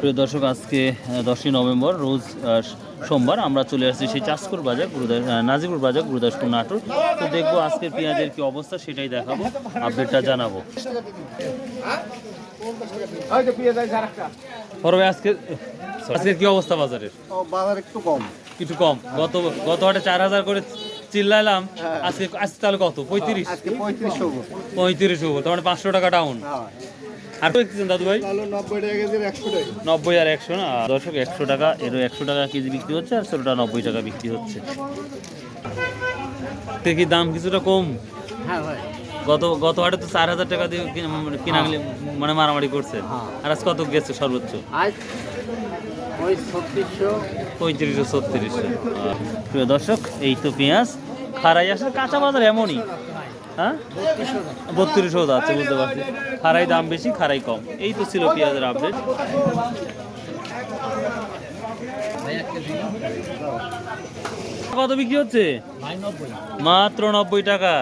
প্রিয় দর্শক আজকে দশই নভেম্বর রোজ সোমবার আমরা চলে আসছি সেই চাষপুর বাজার গুরুদাস নাজিপুর বাজার গুরুদাসপুর নাটোর। তো দেখব আজকের পেঁয়াজের কি অবস্থা সেটাই দেখাবো আপডেটটা জানাব। পরবে আজকে আজকের কি অবস্থা বাজারের? বাজার একটু কম। কিছু কম। গত গত হাটে চার হাজার করে চিল্লাইলাম আজকে আজকে তাহলে কত? পঁয়ত্রিশ? পঁয়ত্রিশ হব। তার মানে পাঁচশো টাকা ডাউন আর কত দেখতেছেন দাদু ভাই? নব্বই টাকা একশো টাকা। আর একশো না? দর্শক একশো টাকা এরও একশো টাকা কেজি বিক্রি হচ্ছে আর ষোলোটা নব্বই টাকা বিক্রি হচ্ছে। তে কি দাম কিছুটা কম? হ্যাঁ ভাই। গত গত হাটে তো চার হাজার টাকা দিয়ে কিনা- মানে কিনা গেলে মানে মারামারি করছে। হ্যাঁ। আর আজ কত গেছে সর্বোচ্চ? পঁয়ত্রিশশো ছত্রিশশো। প্রিয় দর্শক এই তো পেঁয়াজ। খারাই আসলে কাঁচা বাজার এমনই। হ্যাঁ? বত্রিশশো আছে বুঝতে পারছি। খারাই দাম বেশি খারাই কম। এই তো ছিল পেঁয়াজের আপডেট কত বিক্রি হচ্ছে? মাত্র নব্বই টাকা।